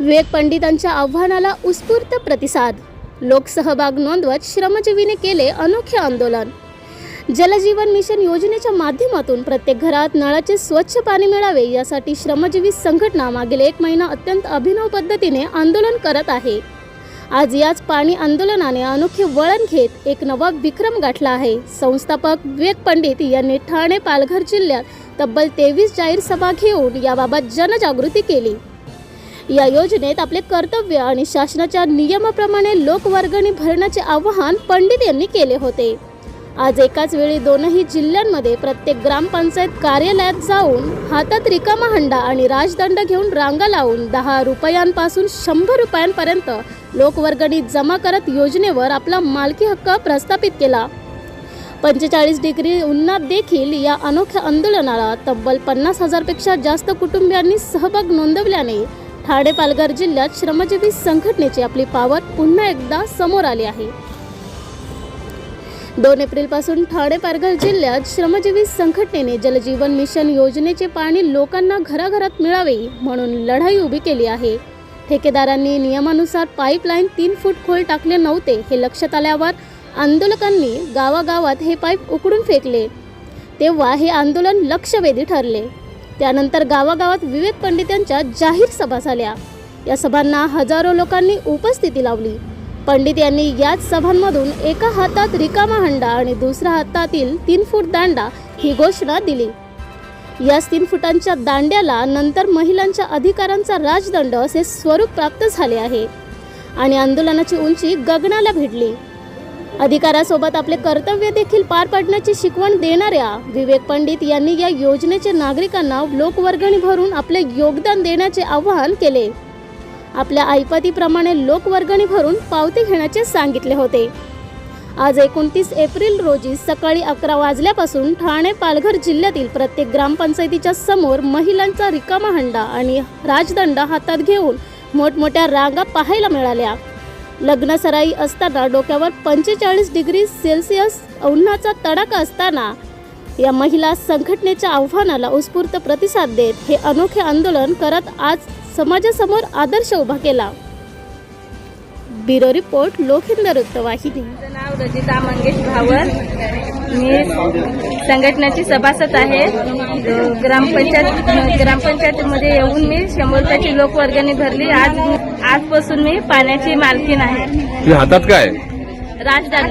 विवेक पंडितांच्या आव्हानाला उत्स्फूर्त प्रतिसाद. लोकसहभाग नोंदवत श्रमजीवीने केले अनोखे आंदोलन. जलजीवन मिशन योजनेच्या माध्यमातून प्रत्येक घरात नळाचे स्वच्छ पाणी मिळावे यासाठी श्रमजीवी संघटना मागील एक महिना अत्यंत अभिनव पद्धतीने आंदोलन करत आहे. आज याच पाणी आंदोलनाने अनोखे वळण घेत एक नवा विक्रम गाठला आहे. संस्थापक विवेक पंडित यांनी ठाणे पालघर जिल्ह्यात तब्बल तेवीस जाहीर सभा घेऊन याबाबत जनजागृती केली. या योजनेत आपले कर्तव्य आणि शासनाच्या नियमाप्रमाणे लोकवर्गणी भरण्याचे आवाहन पंडित यांनी केले होते. आज एकाच वेळी दोनही जिल्ह्यांमध्ये प्रत्येक ग्रामपंचायत कार्यालयात जाऊन हातात रिकामा हंडा आणि राजदंड घेऊन रांगा लावून दहा रुपयांपासून शंभर रुपयांपर्यंत लोकवर्गणी जमा करत योजनेवर आपला मालकी हक्क प्रस्थापित केला. पंचेचाळीस डिग्री उन्हात देखील या अनोख्या आंदोलनाला तब्बल पन्नास हजारपेक्षा जास्त कुटुंबियांनी सहभाग नोंदवल्याने ठाणे पालघर जिल्ह्यात श्रमजीवी संघटनेची आपली पावर पुन्हा एकदा समोर आली आहे. दोन एप्रिलपासून ठाणे पालघर जिल्ह्यात श्रमजीवी संघटनेने जलजीवन मिशन योजनेचे पाणी लोकांना घराघरात मिळावे म्हणून लढाई उभी केली आहे. ठेकेदारांनी नियमानुसार पाईपलाईन तीन फूट खोल टाकले नव्हते हे लक्षात आल्यावर आंदोलकांनी गावागावात हे पाईप उकडून फेकले. तेव्हा हे आंदोलन लक्षवेधी ठरले. त्यानंतर गावागावात विवेक पंडित यांच्या जाहीर सभा झाल्या. या सभांना हजारो लोकांनी उपस्थिती लावली. पंडित यांनी याच सभांमधून एका हातात रिकामा हंडा आणि दुसऱ्या हातातील तीन फूट दांडा ही घोषणा दिली. याच तीन फुटांच्या दांड्याला नंतर महिलांच्या अधिकारांचा राजदंड असे स्वरूप प्राप्त झाले आहे. आणि आंदोलनाची उंची गगनाला भिडली. अधिकारासोबत आपले कर्तव्य देखील पार पाडण्याची शिकवण देणाऱ्या विवेक पंडित यांनी या योजनेचे नागरिकांना लोकवर्गणी भरून आपले योगदान देण्याचे आवाहन केले. आपल्या ऐपतीप्रमाणे लोकवर्गणी भरून पावती घेण्याचे सांगितले होते. आज एकोणतीस एप्रिल रोजी सकाळी अकरा वाजल्यापासून ठाणे पालघर जिल्ह्यातील प्रत्येक ग्रामपंचायतीच्या समोर महिलांचा रिकामा हंडा आणि राजदंड हातात घेऊन मोठमोठ्या रांगा पाहायला मिळाल्या. लग्न सराई असताना डोक्यावर पंचेचाळीस डिग्री सेल्सिअस उन्हाचा तडाखा असताना या महिला संघटनेच्या आव्हानाला उत्स्फूर्त प्रतिसाद देत हे अनोखे आंदोलन करत आज समाजासमोर आदर्श उभा केला. ब्युरो रिपोर्ट लोकहिंद वृत्तवाहिनी. नाव रजिता मंगेश भावर मी संघटनेची सभासद आहे. ग्रामपंचायत ग्रामपंचायतीमध्ये येऊन मी शंभर रुपयाची लोकवर्गणी भरली. आज आजपासून मी पाण्याची मालकीन आहे. तुझ्या हातात काय? राजदान